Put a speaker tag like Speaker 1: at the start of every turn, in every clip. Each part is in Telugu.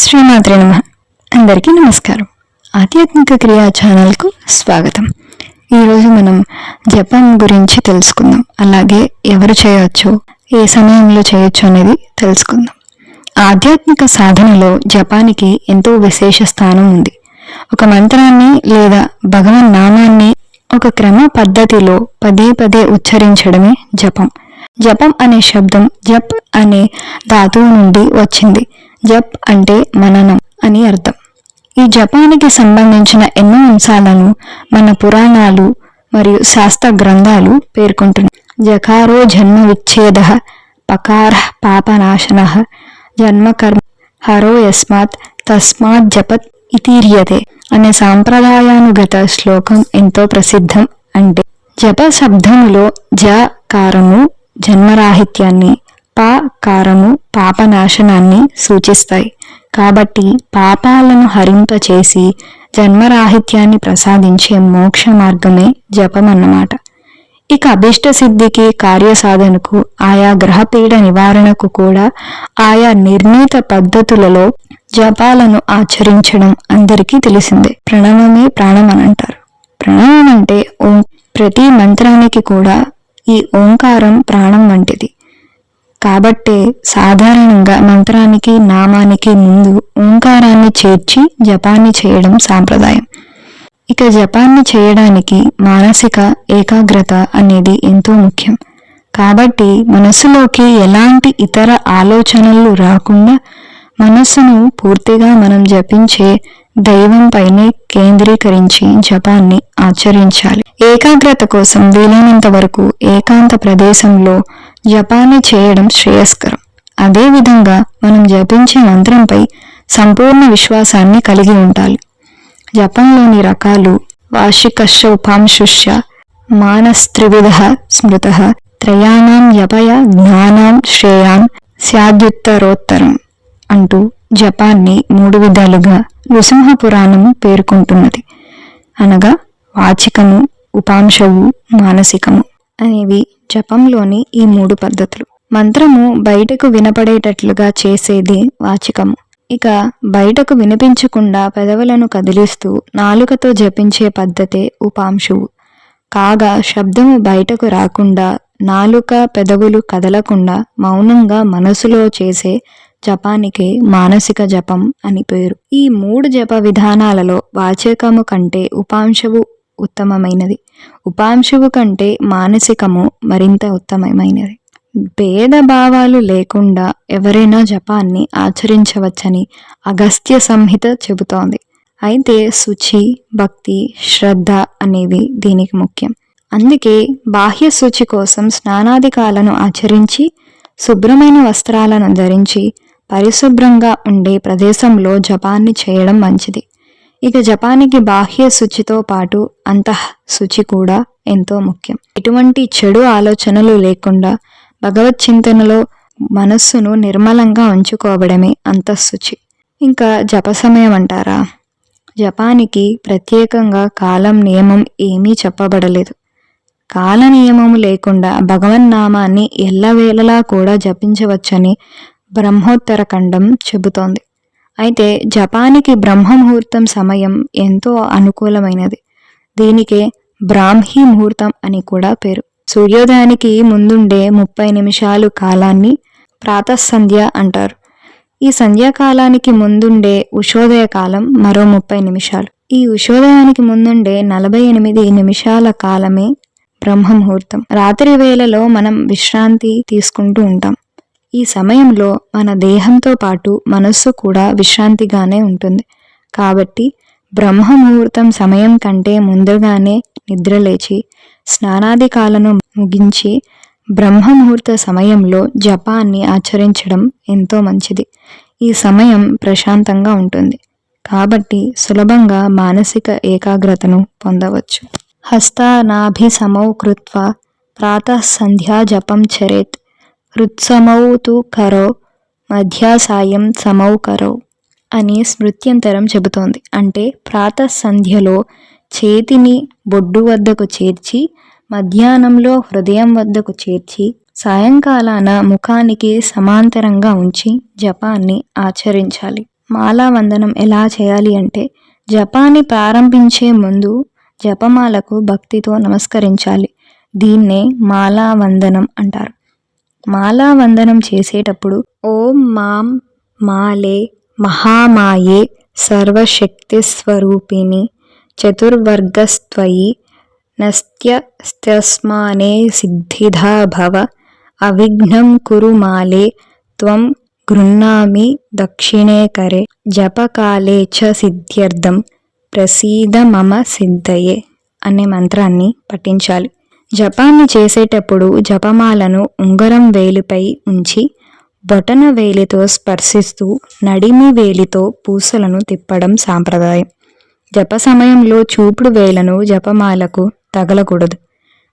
Speaker 1: శ్రీమాత్రి నమ. అందరికీ నమస్కారం. ఆధ్యాత్మిక క్రియా ఛానల్కు స్వాగతం. ఈరోజు మనం జపం గురించి తెలుసుకుందాం. అలాగే ఎవరు చేయొచ్చు ఏ సమయంలో చేయొచ్చు అనేది తెలుసుకుందాం. ఆధ్యాత్మిక సాధనలో జపానికి ఎంతో విశేష స్థానం ఉంది. ఒక మంత్రాన్ని లేదా భగవన్ నామాన్ని ఒక క్రమ పద్ధతిలో పదే పదే ఉచ్చరించడమే జపం. జపం అనే శబ్దం జప్ అనే ధాతువు నుండి వచ్చింది. జప్ అంటే మననం అని అర్థం. ఈ జపానికి సంబంధించిన ఎన్నో అంశాలను మన పురాణాలు మరియు శాస్త్ర గ్రంథాలు పేర్కొంటున్నాయి. జకారో జన్మ విచ్ఛేద పకార పాపనాశన జన్మకర్మ హరో యస్మాత్ తస్మాత్ జపత్ ఇతీర్యతే అనే సాంప్రదాయానుగత శ్లోకం ఎంతో ప్రసిద్ధం అంటే జప శబ్దములో జ కారము జన్మరాహిత్యాన్ని పా కారము పాపనాశనాన్ని సూచిస్తాయి. కాబట్టి పాపాలను హరింపచేసి జన్మరాహిత్యాన్ని ప్రసాదించే మోక్ష మార్గమే జపం అన్నమాట ఇక అభిష్ట సిద్ధికి కార్యసాధనకు ఆయా గ్రహపీడ నివారణకు కూడా ఆయా నిర్ణీత పద్ధతులలో జపాలను ఆచరించడం అందరికీ తెలిసిందే. ప్రణవమే ప్రాణం అని అంటారు ప్రణవం అంటే ఓం ప్రతి మంత్రానికి కూడా ఈ ఓంకారం ప్రాణం వంటిది. కాబట్టే సాధారణంగా మంత్రానికి నామానికి ముందు ఓంకారాన్ని చేర్చి జపాన్ని చేయడం సాంప్రదాయం. ఇక జపాన్ని చేయడానికి మానసిక ఏకాగ్రత అనేది ఎంతో ముఖ్యం. కాబట్టి మనసులోకి ఎలాంటి ఇతర ఆలోచనలు రాకుండా మనస్సును పూర్తిగా మనం జపించే దైవంపైనే కేంద్రీకరించి జపాన్ని ఆచరించాలి. ఏకాగ్రత కోసం వీలైనంత వరకు ఏకాంత ప్రదేశంలో జపాన్ని చేయడం శ్రేయస్కరం. అదేవిధంగా మనం జపించే మంత్రంపై సంపూర్ణ విశ్వాసాన్ని కలిగి ఉండాలి. జపంలోని రకాలు వార్షికశ్చ ఉపాంశుష్య మానస్త్రివిధ స్మృత త్రయాణం యపయ జ్ఞానం శ్రేయాన్ స్యాద్యుత్తరోత్తరం అంటూ జపాన్ని మూడు విధాలుగా నృసింహ పురాణం పేర్కొంటున్నది. అనగా వాచికము ఉపాంశవు మానసికము. అనేవి జపంలోని ఈ మూడు పద్ధతులు. మంత్రము బయటకు వినపడేటట్లుగా చేసేది వాచికము. ఇక బయటకు వినిపించకుండా పెదవులను కదిలిస్తూ నాలుకతో జపించే పద్ధతే ఉపాంశువు. కాగా శబ్దము బయటకు రాకుండా నాలుక పెదవులు కదలకుండా మౌనంగా మనసులో చేసే జపానికి మానసిక జపం అని పేరు. ఈ మూడు జప విధానాలలో వాచకము కంటే ఉపాంశవు ఉత్తమమైనది. ఉపాంశువు కంటే మానసికము మరింత ఉత్తమమైనది. భేద భావాలు లేకుండా ఎవరైనా జపాన్ని ఆచరించవచ్చని అగస్త్య సంహిత చెబుతోంది. అయితే శుచి భక్తి శ్రద్ధ అనేవి దీనికి ముఖ్యం. అందుకే బాహ్య శుచి కోసం స్నానాధికాలను ఆచరించి శుభ్రమైన వస్త్రాలను ధరించి పరిశుభ్రంగా ఉండే ప్రదేశంలో జపాన్ని చేయడం మంచిది. ఇక జపానికి బాహ్య శుచితో పాటు అంతః శుచి కూడా ఎంతో ముఖ్యం. ఎటువంటి చెడు ఆలోచనలు లేకుండా భగవత్ చింతనలో మనస్సును నిర్మలంగా ఉంచుకోవడమే అంతఃశుచి ఇంకా జప సమయం అంటారా? జపానికి ప్రత్యేకంగా కాలం నియమం ఏమీ చెప్పబడలేదు. కాల నియమము లేకుండా భగవన్నామాన్ని ఎల్లవేళలా కూడా జపించవచ్చని బ్రహ్మోత్తర ఖండం చెబుతోంది. అయితే జపానికి బ్రహ్మముహూర్తం సమయం ఎంతో అనుకూలమైనది. దీనికే బ్రాహ్మీ ముహూర్తం అని కూడా పేరు. సూర్యోదయానికి ముందుండే ముప్పై నిమిషాలు కాలాన్ని ప్రాతఃసంధ్య అంటారు. ఈ సంధ్యాకాలానికి ముందుండే ఉషోదయ కాలం మరో ముప్పై నిమిషాలు. ఈ ఉషోదయానికి ముందుండే నలభై ఎనిమిది నిమిషాల కాలమే బ్రహ్మముహూర్తం. రాత్రి వేళలో మనం విశ్రాంతి తీసుకుంటూ ఉంటాం. ఈ సమయంలో మన దేహంతో పాటు మనస్సు కూడా విశ్రాంతిగానే ఉంటుంది. కాబట్టి బ్రహ్మ ముహూర్తం సమయం కంటే ముందుగానే నిద్రలేచి స్నానాదికాలను ముగించి బ్రహ్మ ముహూర్త సమయంలో జపాన్ని ఆచరించడం ఎంతో మంచిది. ఈ సమయం ప్రశాంతంగా ఉంటుంది. కాబట్టి సులభంగా మానసిక ఏకాగ్రతను పొందవచ్చు. హస్తనాభి సమౌ కృత్వ ప్రాతః సంధ్యా జపం చరేత్. హృత్సమౌ తు కరో మధ్యాసాయం సమౌ కరో అని స్మృత్యంతరం చెబుతోంది. అంటే ప్రాత సంధ్యలో చేతిని బొడ్డు వద్దకు చేర్చి మధ్యాహ్నంలో హృదయం వద్దకు చేర్చి సాయంకాలాన ముఖానికి సమాంతరంగా ఉంచి జపాన్ని ఆచరించాలి. మాలా వందనం ఎలా చేయాలి అంటే జపాన్ని ప్రారంభించే ముందు జపమాలకు భక్తితో నమస్కరించాలి. దీన్నే మాలా వందనం అంటారు. మాలావందనం చేసేటప్పుడు ఓం మాం మాలే మహామాయే సర్వశక్తి స్వరూపిణి చతుర్వర్గస్త్వయి నస్త్యస్తస్మానే సిద్ధిధా భవ అవిఘ్నం కురు మాలే త్వం గృహ్ణామి దక్షిణే కరే జపకాలే చ సిద్ధ్యర్థం ప్రసీద మమ సిద్ధయే అనే మంత్రాన్ని పఠించాలి. జపాన్ని చేసేటప్పుడు జపమాలను ఉంగరం వేలిపై ఉంచి బొటన వేలితో స్పర్శిస్తూ నడిమి వేలితో పూసలను తిప్పడం సాంప్రదాయం. జప సమయంలో చూపుడు వేలను జపమాలకు తగలకూడదు.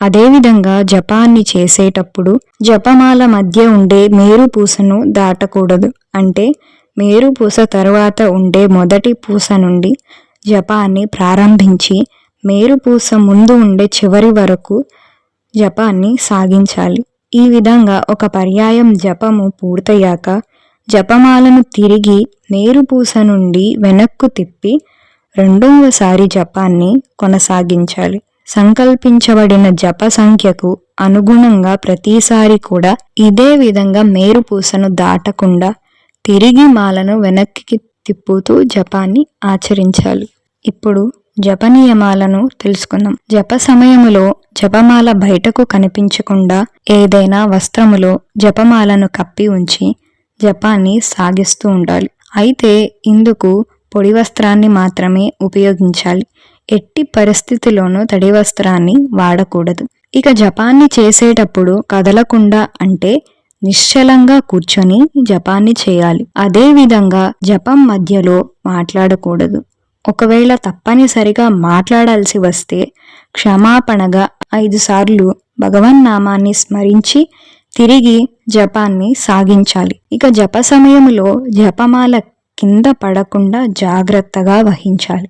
Speaker 1: అదేవిధంగా జపాన్ని చేసేటప్పుడు జపమాల మధ్య ఉండే మేరు పూసను దాటకూడదు. అంటే మేరు పూస తరువాత ఉండే మొదటి పూస నుండి జపాన్ని ప్రారంభించి మేరు పూస ముందు ఉండే చివరి వరకు జపాన్ని సాగించాలి. ఈ విధంగా ఒక పర్యాయం జపము పూర్తయ్యాక జపమాలను తిరిగి మేరుపూస నుండి వెనక్కు తిప్పి రెండవసారి జపాన్ని కొనసాగించాలి. సంకల్పించబడిన జప సంఖ్యకు అనుగుణంగా ప్రతిసారి కూడా ఇదే విధంగా మేరుపూసను దాటకుండా తిరిగి మాలను వెనక్కి తిప్పుతూ జపాన్ని ఆచరించాలి. ఇప్పుడు జప నియమాలను తెలుసుకుందాం. జప సమయములో జపమాల బయటకు కనిపించకుండా ఏదైనా వస్త్రములో జపమాలను కప్పి ఉంచి జపాన్ని సాగిస్తూ ఉండాలి. అయితే ఇందుకు పొడి వస్త్రాన్ని మాత్రమే ఉపయోగించాలి. ఎట్టి పరిస్థితిలోనూ తడి వస్త్రాన్ని వాడకూడదు. ఇక జపాన్ని చేసేటప్పుడు కదలకుండా అంటే నిశ్చలంగా కూర్చొని జపాన్ని చేయాలి. అదే విధంగా జపం మధ్యలో మాట్లాడకూడదు. ఒకవేళ తప్పనిసరిగా మాట్లాడాల్సి వస్తే క్షమాపణగా ఐదు సార్లు భగవన్నామాన్ని స్మరించి తిరిగి జపాన్ని సాగించాలి. ఇక జప సమయంలో జపమాల కింద పడకుండా జాగ్రత్తగా వహించాలి.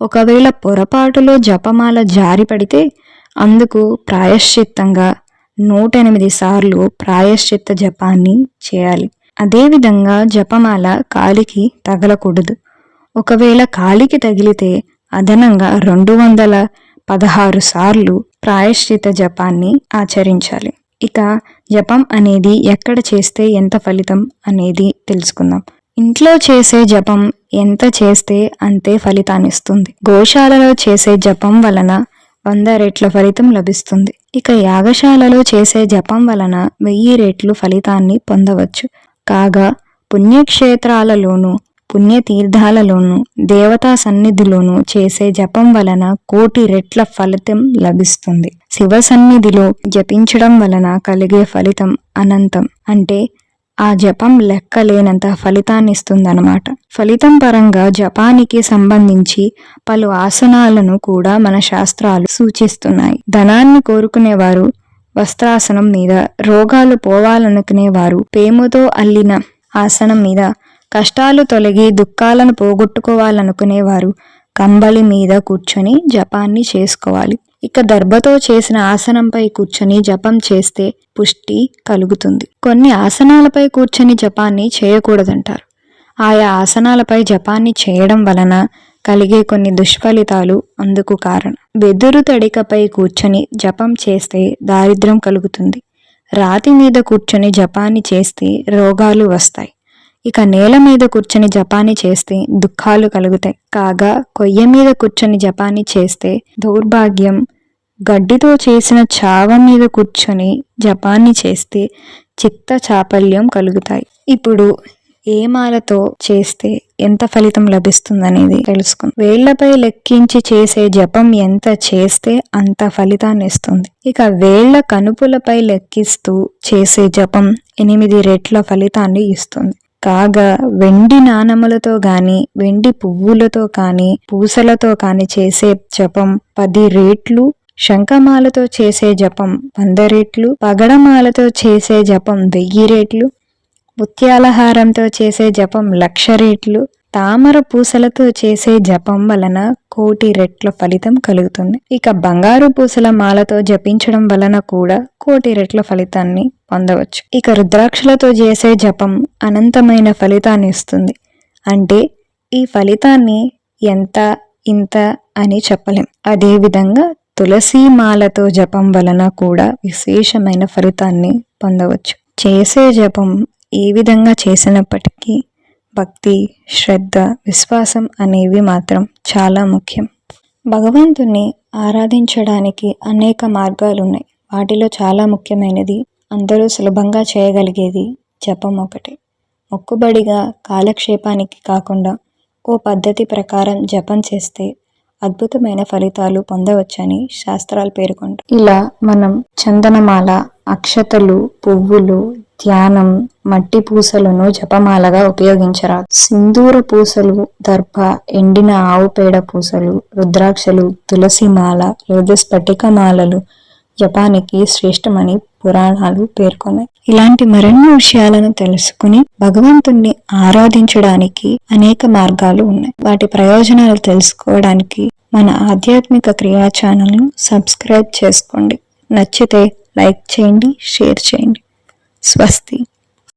Speaker 1: ఒకవేళ పొరపాటులో జపమాల జారి పడితే అందుకు ప్రాయశ్చిత్తంగా నూట ఎనిమిది సార్లు ప్రాయశ్చిత్త జపాన్ని చేయాలి. అదేవిధంగా జపమాల కాలికి తగలకూడదు. ఒకవేళ కాలికి తగిలితే అదనంగా రెండు వందల పదహారు సార్లు ప్రాయశ్చిత జపాన్ని ఆచరించాలి. ఇక జపం అనేది ఎక్కడ చేస్తే ఎంత ఫలితం అనేది తెలుసుకుందాం. ఇంట్లో చేసే జపం ఎంత చేస్తే అంతే ఫలితాన్ని ఇస్తుంది గోశాలలో చేసే జపం వలన వంద రెట్ల ఫలితం లభిస్తుంది. ఇక యాగశాలలో చేసే జపం వలన వెయ్యి రెట్లు ఫలితాన్ని పొందవచ్చు. కాగా పుణ్యక్షేత్రాలలోనూ పుణ్యతీర్థాలలోనూ దేవతా సన్నిధిలోనూ చేసే జపం వలన కోటి రెట్ల ఫలితం లభిస్తుంది. శివ సన్నిధిలో జపించడం వలన కలిగే ఫలితం అనంతం. అంటే ఆ జపం లెక్కలేనంత ఫలితాన్నిస్తుందన్నమాట. ఫలితం పరంగా జపానికి సంబంధించి పలు ఆసనాలను కూడా మన శాస్త్రాలు సూచిస్తున్నాయి. ధనాన్ని కోరుకునేవారు వస్త్రాసనం మీద రోగాలు పోవాలనుకునేవారు పేముతో అల్లిన ఆసనం మీద కష్టాలు తొలగి దుఃఖాలను పోగొట్టుకోవాలనుకునేవారు. కంబలి మీద కూర్చొని జపాన్ని చేసుకోవాలి. ఇక దర్భతో చేసిన ఆసనంపై కూర్చొని జపం చేస్తే పుష్టి కలుగుతుంది. కొన్ని ఆసనాలపై కూర్చొని జపాన్ని చేయకూడదంటారు. ఆయా ఆసనాలపై జపాన్ని చేయడం వలన కలిగే కొన్ని దుష్ఫలితాలు అందుకు కారణం. వెదురు తడికపై కూర్చొని జపం చేస్తే దారిద్ర్యం కలుగుతుంది. రాతి మీద కూర్చొని జపాన్ని చేస్తే రోగాలు వస్తాయి. ఇక నేల మీద కూర్చొని జపాని చేస్తే దుఃఖాలు కలుగుతాయి. కాగా కొయ్య మీద కూర్చొని జపాని చేస్తే దౌర్భాగ్యం. గడ్డితో చేసిన చావ మీద కూర్చొని జపాన్ని చేస్తే చిత్త చాపల్యం కలుగుతాయి. ఇప్పుడు ఏ మాలతో చేస్తే ఎంత ఫలితం లభిస్తుందనేది తెలుసుకుంది. వేళ్ళపై లెక్కించి చేసే జపం ఎంత చేస్తే అంత ఫలితాన్ని ఇస్తుంది. ఇక వేళ్ళ కనుపులపై లెక్కిస్తూ చేసే జపం ఎనిమిది రెట్ల ఫలితాన్ని ఇస్తుంది. కాగా వెండి నాణములతో గాని వెండి పువ్వులతో కాని పూసలతో కాని చేసే జపం పది రేట్లు. శంఖమాలతో చేసే జపం వంద రేట్లు. పగడమాలతో చేసే జపం వెయ్యి రేట్లు. ముత్యాలహారంతో చేసే జపం లక్ష రేట్లు. తామర పూసలతో చేసే జపం వలన కోటి రెట్ల ఫలితం కలుగుతుంది. ఇక బంగారు పూసల మాలతో జపించడం వలన కూడా కోటి రెట్ల ఫలితాన్ని పొందవచ్చు. ఇక రుద్రాక్షలతో చేసే జపం అనంతమైన ఫలితాన్ని ఇస్తుంది. అంటే ఈ ఫలితాన్ని ఎంత ఇంత అని చెప్పలేం. అదేవిధంగా తులసి మాలతో జపం వలన కూడా విశేషమైన ఫలితాన్ని పొందవచ్చు. చేసే జపం ఏ విధంగా చేసినప్పటికీ భక్తి శ్రద్ధ విశ్వాసం అనేవి మాత్రం చాలా ముఖ్యం. భగవంతుణ్ణి ఆరాధించడానికి అనేక మార్గాలు ఉన్నాయి వాటిలో చాలా ముఖ్యమైనది అందరూ సులభంగా చేయగలిగేది జపం ఒకటి. మొక్కుబడిగా కాలక్షేపానికి కాకుండా ఓ పద్ధతి ప్రకారం జపం చేస్తే అద్భుతమైన ఫలితాలు పొందవచ్చని శాస్త్రాలు పేర్కొంటాయి. ఇలా మనం చందనమాల అక్షతలు పువ్వులు ధ్యానం మట్టి పూసలను జపమాలగా ఉపయోగించరాదు సింధూర పూసలు దర్భ ఎండిన ఆవు పేడ పూసలు రుద్రాక్షలు తులసి మాల లేదా స్ఫటిక మాలలు జపానికి శ్రేష్టమని పురాణాలు పేర్కొన్నాయి. ఇలాంటి మరెన్నో విషయాలను తెలుసుకుని భగవంతుణ్ణి ఆరాధించడానికి అనేక మార్గాలు ఉన్నాయి. వాటి ప్రయోజనాలు తెలుసుకోవడానికి మన ఆధ్యాత్మిక క్రియా ఛానల్ను సబ్స్క్రైబ్ చేసుకోండి. నచ్చితే లైక్ చేయండి షేర్ చేయండి. स्वस्ति।